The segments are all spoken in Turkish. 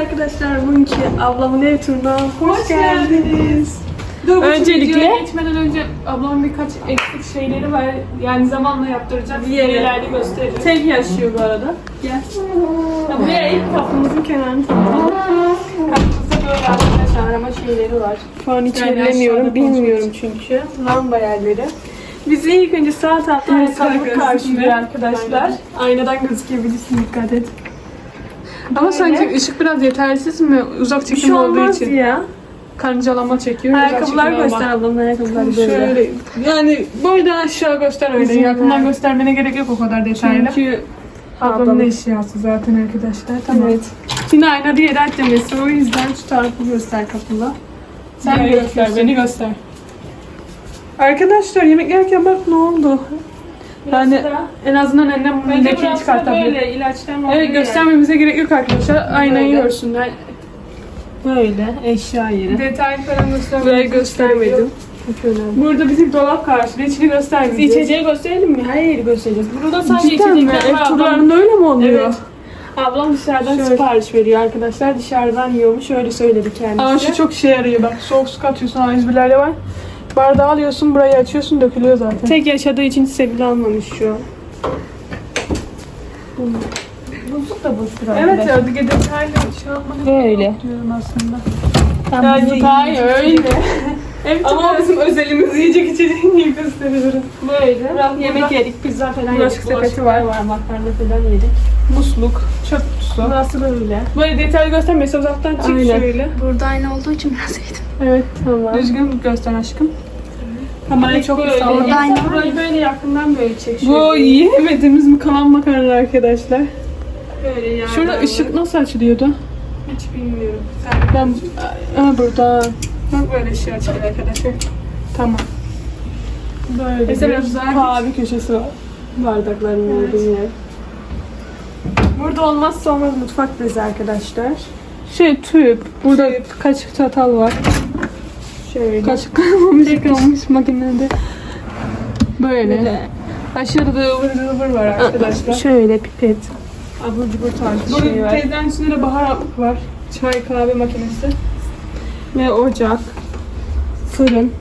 arkadaşlar bugünkü ablamın ev turuna hoş, geldiniz. Dur, Öncelikle- geçmeden önce ablamın birkaç eksik şeyleri var. Yani zamanla yaptıracağız. Bir yere. Diğerlerde gösteririz. Tek yaşıyor bu arada. Gel. Ya buraya ilk Kapımızın kenarını tamamladık. kapımızda böyle arkadaşlar arama şeyleri var. Şu an hiç Yani aşağıda bilmiyorum çünkü. Lamba yerleri. Biz ilk önce sağ tarafta ayakkabı karşılıyor arkadaşlar. Aynadan gözükebilirsin dikkat et. Ama sanki ışık biraz yetersiz mi? Uzak Bir çekim şey olduğu olmaz için. ya. Karıncalama çekiyor. uzak Ayakkabılar çekim göster ablamın ayakkabıları böyle. Şöyle yani boydan aşağı göster öyle. Bizim Yakından var. göstermene gerek yok o kadar detaylı. Çünkü Ablamın eşyası zaten arkadaşlar. Tamam. Evet. Şimdi ayna diye dert demesi o yüzden şu tarafı göster kapıla. Sen Sen göster, beni göster. Arkadaşlar yemek yerken bak ne oldu? Yani Yani en azından annem Bence lekeyi çıkartabilir. böyle ilaçtan Evet göstermemize gerek yok arkadaşlar. Aynayı Böyle. görsünler. Böyle eşya yeri. Detay falan göster. Burayı göstermedim. Burada bizim dolap karşıda. içini göstermeyeceğiz. İçeceği gösterelim mi? Hayır göstereceğiz. Burada sadece Cidden mi? içecekler Ev var. turlarında öyle mi oluyor? Evet. Ablam dışarıdan Şöyle. sipariş veriyor arkadaşlar. Dışarıdan yiyormuş. Öyle söyledi kendisi. Ama şu çok şey yarıyor bak. Soğuk su katıyorsun A101'lerde var. Bardağı alıyorsun, burayı açıyorsun, dökülüyor zaten. Tek yaşadığı için Sevil almamış şu an. Buzluk da boş bir Evet ya, detaylı şey yapmak Böyle. diyorum aslında. Yani detay öyle. Evet, Ama o bizim özelimiz yiyecek içeceğini gösteriyorum. böyle. Biraz Yemek burada- yedik, pizza falan Bulaşık yedik. sepeti var. var, makarna falan yedik. Musluk, çöp kutusu. Burası böyle. Böyle detaylı göstermese uzaktan çık Aynen. şöyle. Burada aynı olduğu için biraz yedim. Evet, tamam. Düzgün göster aşkım. Kamerayı çok Böyle. var Burayı böyle yakından böyle çek. Bu yiyemediğimiz mi kalan makarna arkadaşlar. Böyle yerler Şurada var. ışık nasıl açılıyordu? hiç bilmiyorum. Sen Ben Aa, burada. Bak böyle ışığı açılıyor arkadaşlar. Tamam. Böyle Mesela bir güzel bir- kahve köşesi var. bardakların olduğu yer. Burada olmazsa olmaz mutfak bezi arkadaşlar. Şey tüp. Burada kaç çatal var. Şöyle. Kaşık kalmamış yıkanmış makinede. Böyle. Böyle. Aşağıda da ıvır zıvır var arkadaşlar. Şöyle pipet. Abur cubur tarzı bir şey var. teyzenin içinde de baharatlık var. Çay kahve makinesi. Ve ocak. Fırın.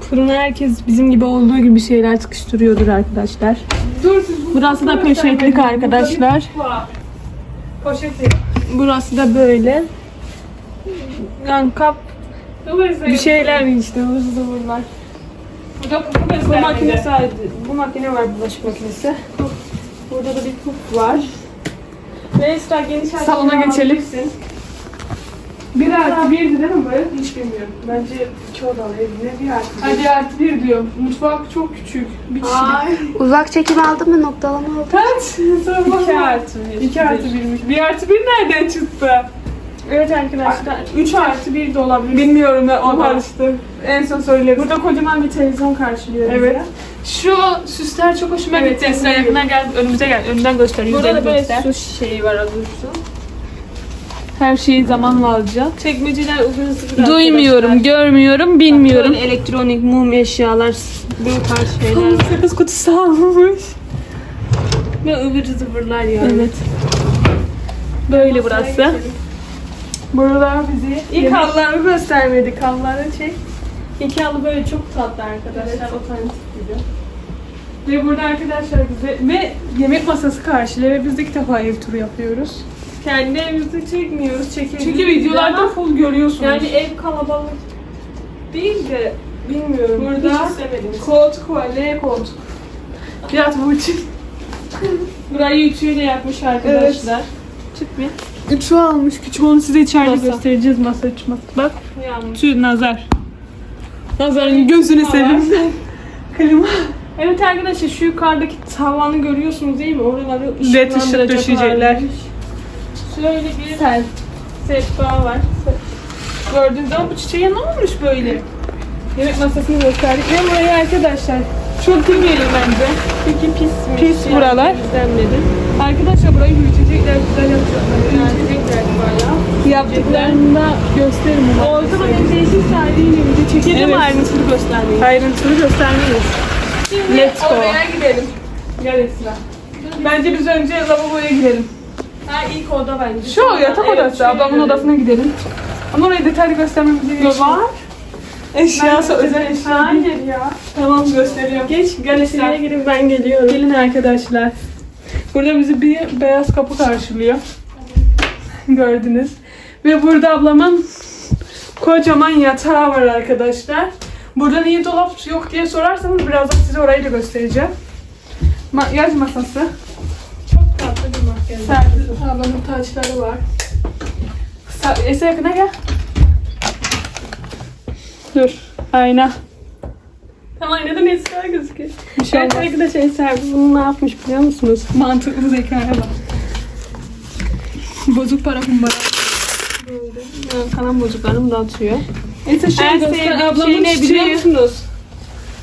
Fırına herkes bizim gibi olduğu gibi şeyler sıkıştırıyordur arkadaşlar. Dur siz Burası da poşetlik arkadaşlar. Poşeti. Burası da böyle. Yani kap bir şeyler işte hızlı zıvırlar. Burada kutu Bu makine sadece, bu makine var bulaşık makinesi. Burada da bir kup var. Ve Esra geniş açıdan Salona geçelim. alabilirsin. Bir artı birdi değil mi bu? Hiç bilmiyorum. Bence iki odalı ev ne bir artı. bir. Hadi artı bir diyor. Mutfak çok küçük. Bir kişilik. Uzak çekim aldın mı? Noktalama aldın. Kaç? Sonra İki artı bir. İki artı birmiş. Bir artı bir nereden çıktı? Evet arkadaşlar. Üç artı bir de olabilir. Bilmiyorum ben O o karıştı. En son söyledim. Burada kocaman bir televizyon karşılıyor. Evet. Şu süsler çok hoşuma Evet, gitti. Esra evet. yakından gel, önümüze gel. Önden göster. Burada da böyle göster. su şişeği var az. Her şeyi zamanla alacağız. Çekmeceler uzun sıfır Duymuyorum, arkadaşlar. görmüyorum, bilmiyorum. Böyle elektronik mum eşyalar, bu tarz şeyler var. Sakız kutusu almış. Ve ıvır zıvırlar yani. Evet. Böyle burası. Burada bizi İlk halıları göstermedik. Halıları çek. İki halı böyle çok tatlı arkadaşlar. Otantik gibi. Ve burada arkadaşlar bize ve yemek masası karşılıyor ve biz de ilk defa ev turu yapıyoruz. Kendi evimizi çekmiyoruz. Çünkü videolarda full görüyorsunuz. yani ev kalabalık değil de bilmiyorum. Burada koltuk var, L koltuk. Yatmam için. Burayı ütüyle yapmış arkadaşlar. Çık bir. Ütü almış küçük onu size içeride Masa. göstereceğiz masa üç masa. Bak Yanlış. şu nazar. Nazarın gözünü seveyim. Klima. Evet arkadaşlar şu yukarıdaki tavanı görüyorsunuz değil mi? Oraları Led ışık döşeyecekler. Şöyle bir sehpa var. Gördüğünüz zaman bu çiçeğe ne olmuş böyle? Yemek masasını gösterdik ve burayı arkadaşlar çok demeyelim bence. Çünkü pis. Pis buralar. Temizlenmedi. Arkadaşlar burayı büyütecekler, güzel yapacaklar. Büyütecekler bayağı. Yaptıklarında gösterin. O zaman en değişik sahibiyle video çekelim Evet. ayrıntılı göstermeyi. Ayrıntılı göstermeyiz. Şimdi Let's go. oraya gidelim. Gel Esra. Bence biz önce lavaboya girelim. Ha ilk oda bence. Şu yatak Evet, odası. Ablamın odasına gidelim. Ama orayı detaylı göstermemize gerek yok. Var. Eşyası özel eşya. Hayır ya. Tamam gösteriyorum. Geç galeriye girin ben geliyorum. Gelin arkadaşlar. Burada bizi bir beyaz kapı karşılıyor. Gördünüz. Ve burada ablamın kocaman yatağı var arkadaşlar. Burada niye dolap yok diye sorarsanız birazdan size orayı da göstereceğim. Makyaj masası. Çok tatlı bir makyaj. Serpil ablamın taçları var. Ese yakına gel. Dur. Ayna. Tam aynadan esra gözüküyor. Bir şey Evet olmaz. arkadaşlar Eser bunu ne yapmış biliyor musunuz? Mantıklı zekaya bak. Bozuk para kumbara. Ben kalan bozuklarımı dağıtıyor. Neyse şey En sevdiğim Ablamın şey ne biliyor musunuz?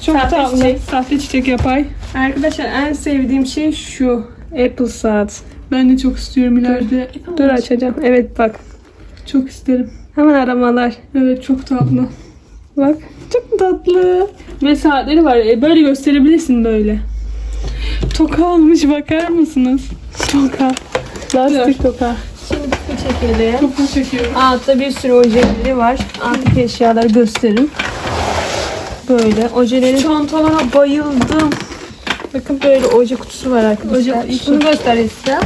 Çok Sahte tatlı. çiçek. Sahte çiçek yapay. Arkadaşlar en sevdiğim şey şu. Apple saat. Ben de çok istiyorum ileride. Dur açacağım. Evet bak. Çok isterim. Hemen aramalar. Evet çok tatlı. Bak. Çok tatlı. Ve saatleri var. E, böyle gösterebilirsin böyle. Toka almış bakar mısınız? Toka. Lastik toka. Şimdi bu çekelim. Toka çekiyorum. Altta bir sürü ojeleri var. Alttaki eşyaları gösteririm. Böyle ojeleri. Çantalara bayıldım. Bakın böyle oje kutusu var arkadaşlar. Oje kutusu. Bunu göstereyim size.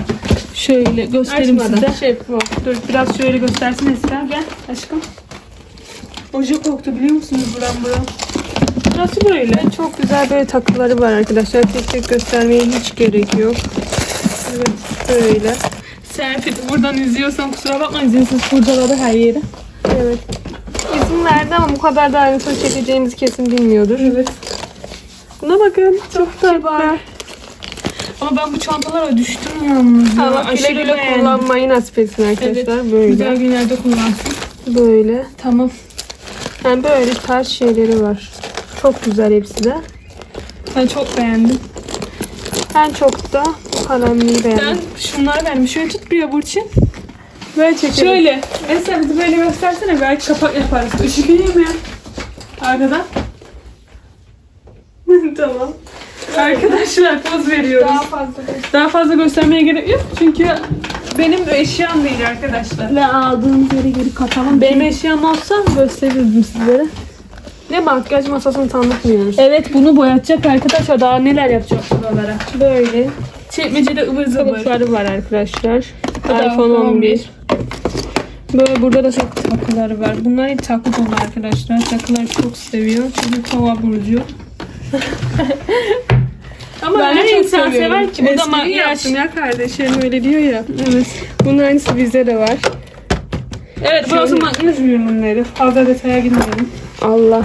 Şöyle göstereyim Açmadan. size. Şey, bu. Dur biraz şöyle göstersin Esra. Gel aşkım. Oje koktu biliyor musunuz buram buram? Nasıl böyle? Çok güzel böyle takıları var arkadaşlar. Tek tek göstermeye hiç gerek yok. Evet böyle. Serpil buradan izliyorsan kusura bakma izinsiz kurcaladı her yeri. Evet. İzin verdi ama bu kadar da ayrıntılı çekeceğimizi kesin bilmiyordur. Evet. Buna bakın. Çok tatlı. Ama ben bu çantalara düştüm yalnız. ya. Allah güle güle beğendim. kullanmayı nasip etsin Evet. arkadaşlar. Böyle. Güzel günlerde kullansın. Böyle. Tamam. Yani böyle tarz şeyleri var. Çok güzel hepsi de. Ben çok beğendim. Ben çok da bu kalemliği Ben beğendim. şunları beğendim. Şöyle tut bir Burçin. Böyle çekelim. Şöyle. Mesela bizi böyle göstersene. Belki kapak yaparız. Işık iyi mi? Arkadan. tamam. Arkadaşlar poz veriyoruz. Daha fazla Daha fazla göstermeye gerek yok. Çünkü benim eşyam değil arkadaşlar. Ve aldığımız yere geri katalım. Benim eşyam olsa gösterirdim sizlere. Ne makyaj masasını tanıtmıyoruz. Evet bunu boyatacak arkadaşlar. Daha neler yapacak buralara. Böyle Çekmecede ıvır zıvır. kılıfları var arkadaşlar. İPhone 11. Böyle burada da çok takıları var. Bunlar hep takı dolu arkadaşlar. Takıları çok seviyor. Çünkü kova burcu. Ama Ben de her çok insan seviyorum. sever ki. Bu da Espri makyaj. yaptım ya kardeşim öyle diyor ya. Evet. Bunun aynısı bizde de var. Evet burası makyaj ürünleri. Fazla detaya girmeyelim. Allah.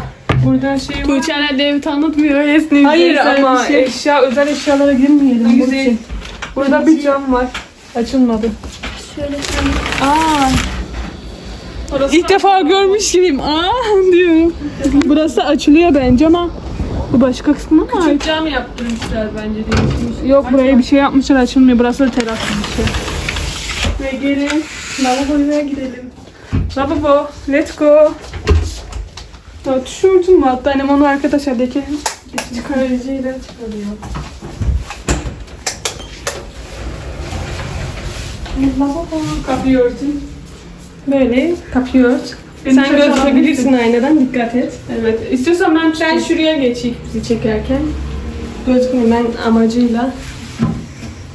Burada şey var. Tuğçe herhalde evi tanıtmıyor. Esni Hayır ama eşya, özel eşyalara girmeyelim. Güzel. Burçin. Burada bir cam var. Açılmadı. Şöyle Aa. İlk defa görmüş gibiyim. Aa diyorum. Burası açılıyor bence ama bu başka kısmı mı var? cam yaptırmışlar bence değişmiş. Yok buraya bir şey yapmışlar açılmıyor. Burası da teras bir şey. Ve gelin lavaboya gidelim. Lavabo. Let's go. Ya tişörtüm var. Hatta annem onu arkadaşlar deke. Çıkarıcıyla çıkarıyor. Kapıyı örtün. Böyle kapıyı ört. Beni Sen gösterebilirsin aynadan dikkat et. Evet. İstiyorsan ben Ben şuraya geçeyim bizi çekerken. Gözükmüyor ben amacıyla.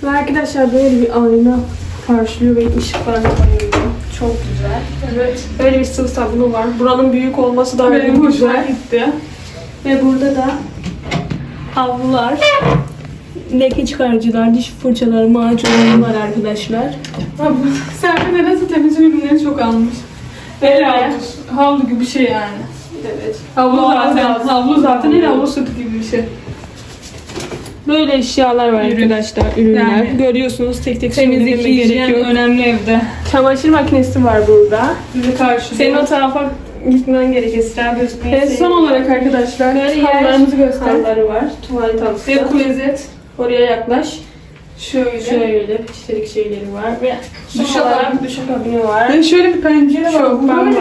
Ve arkadaşlar böyle bir ayna karşılıyor ve ışıklarına bayılıyorum. Çok güzel. Evet. Böyle bir sıvı sabunu var. Buranın büyük olması da Benim hoşuma güzel. gitti. Ve burada da havlular, leke çıkarıcılar, diş fırçaları, macunları var arkadaşlar. Serpil nedense temizlik ürünleri çok almış. El Evet. havlusu. Havlu gibi bir şey yani. Evet. Havlu zaten. Havlu zaten el havlusu gibi bir şey. Böyle eşyalar var Ürün. arkadaşlar, ürünler. Yani. Görüyorsunuz tek tek Temizlik söylememe gerek hijyen yok. önemli evde. Çamaşır makinesi var burada. Bizi karşılıyor. Senin o tarafa gitmen gerek Esra gözükmeyi. Evet, son olarak arkadaşlar Böyle yer göster. halıları var. Tuvalet Ve halısı. klozet. Oraya yaklaş. Şöyle. Şöyle peçetelik şeyleri var ve Duş olarak duş kabini var. Ben şöyle bir pencere var. Çok Bu ben böyle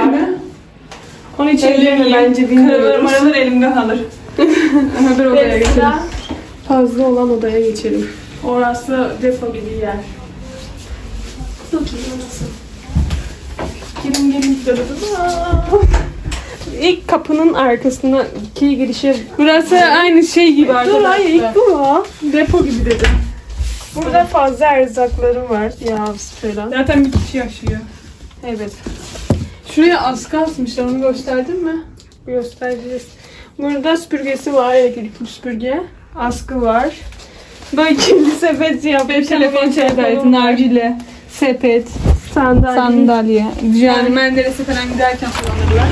var. için Ellerim mi bence Karalar bilmiyoruz. maralar elimde kalır. Ama bir odaya geçelim. fazla olan odaya geçelim. Orası depo gibi yer. Girin gelin. İlk kapının arkasına iki girişe Burası aynı şey gibi Dur arkadaşlar. hayır ilk bu mu? Depo gibi dedim. Burada fazla erzaklarım var. Yağız falan. Zaten bir kişi yaşıyor. Evet. Şuraya askı asmışlar onu gösterdin mi? Göstereceğiz. Burada süpürgesi var. Elektrikli süpürge. Askı var. Böyle kirli sepet yapmış. Telefon çevresi, var. nargile, sepet, Sandalye. sandalye. Yani Menderes'e falan giderken kullanırlar.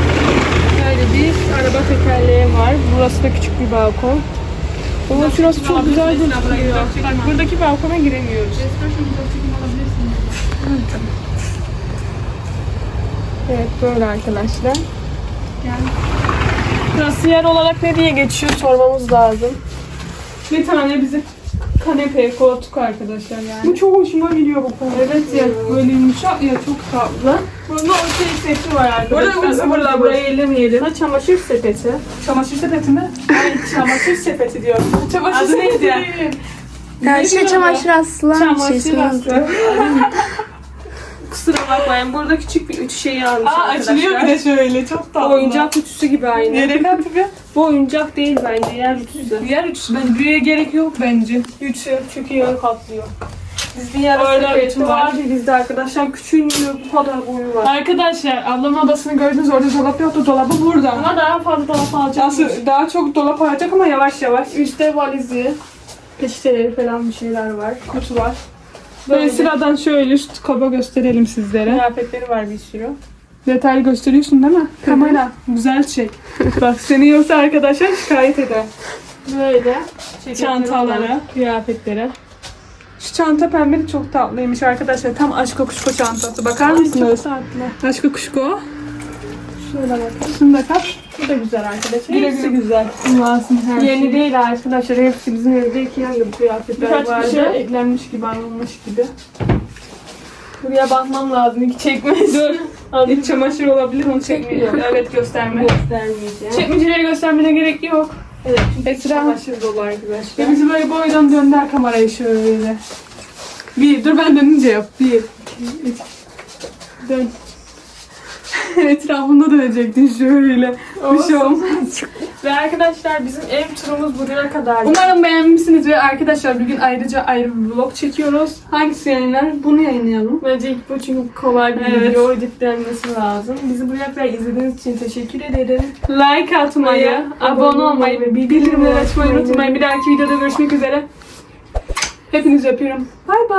Böyle bir araba tekerleği var. Burası da küçük bir balkon. Ama şurası çok güzel gözüküyor. Bak buradaki balkona giremiyoruz. Evet böyle arkadaşlar. Kasiyer olarak ne diye geçiyor sormamız lazım. Bir tane bize kanepe, koltuk arkadaşlar yani. Bu çok hoşuma gidiyor bu konu. Evet ya böyle yumuşak ya çok tatlı. Burada o şey seti var arkadaşlar. Burada ısırırlar burayı ellemeyelim. Ha, çamaşır sepeti. Çamaşır sepeti mi? Ay çamaşır sepeti diyorum. Çamaşır Adı neydi? Karşıya çamaşır asılan bir şey. Çamaşır sanırım. Kusura bakmayın. Burada küçük bir ütü şeyi almış Aa arkadaşlar. açılıyor bir de şöyle çok tatlı. Oyuncak ütüsü gibi aynı. Nereye kattı bir? Bu oyuncak değil bence. Yer ütüsü. Yer üçü. Ben büyüye gerek yok bence. Ütü çünkü yarı katlıyor. Bizde yer Öyle ütü var. vardı bizde arkadaşlar. Küçüğün bu kadar boyu var. Arkadaşlar ablamın odasını gördünüz orada dolap yoktu. Dolabı burada. Ama daha fazla dolap alacağım. Aslında daha çok dolap alacak ama yavaş yavaş. Üstte valizi, peçeteleri falan bir şeyler var. Kutu var. Böyle sıradan şöyle üst kaba gösterelim sizlere. kıyafetleri var bir sürü. Detaylı gösteriyorsun değil mi? Kamera. Güzel çek. Bak seni yoksa arkadaşlar şikayet eder. Böyle Çantaları, kıyafetleri. Şu çanta pembe de çok tatlıymış arkadaşlar. Tam aşk kuşko çantası. Bakar Çok mısınız? tatlı. Aşk kuşko. Şöyle bakın. Şunu da kat. Bu da güzel arkadaşlar. Güle Hepsi güle. güzel. Kullansın her Yeni şey. değil arkadaşlar. Hepsi bizim evdeki hangi bu kıyafetler Birkaç vardı. bir şey eklenmiş gibi alınmış gibi. Buraya bakmam lazım. İki çekmez. Dur. İç çamaşır olabilir onu çekmeyelim. Evet gösterme. Göstermeyeceğim. Çekmeceleri göstermene gerek yok. Evet. çünkü Esra. Çamaşır dolu arkadaşlar. Ve bizi böyle boydan dönder kamerayı şöyle. Bir, dur ben dönünce yap. Bir, iki, üç. Dön. Etrafında dönecektin şöyle. Bir şey olmaz. Ve arkadaşlar bizim ev turumuz buraya kadar. Umarım beğenmişsiniz ve arkadaşlar bugün ayrıca ayrı bir vlog çekiyoruz. Hangisi yayınlar? Bunu yayınlayalım. Bence ilk bu çünkü kolay bir Evet. video editlenmesi lazım. Bizi buraya kadar izlediğiniz için teşekkür ederim. Like atmayı, abone olmayı ve bildirimleri açmayı unutmayın. Bir dahaki videoda görüşmek üzere. Hepinizi öpüyorum. Bay bay.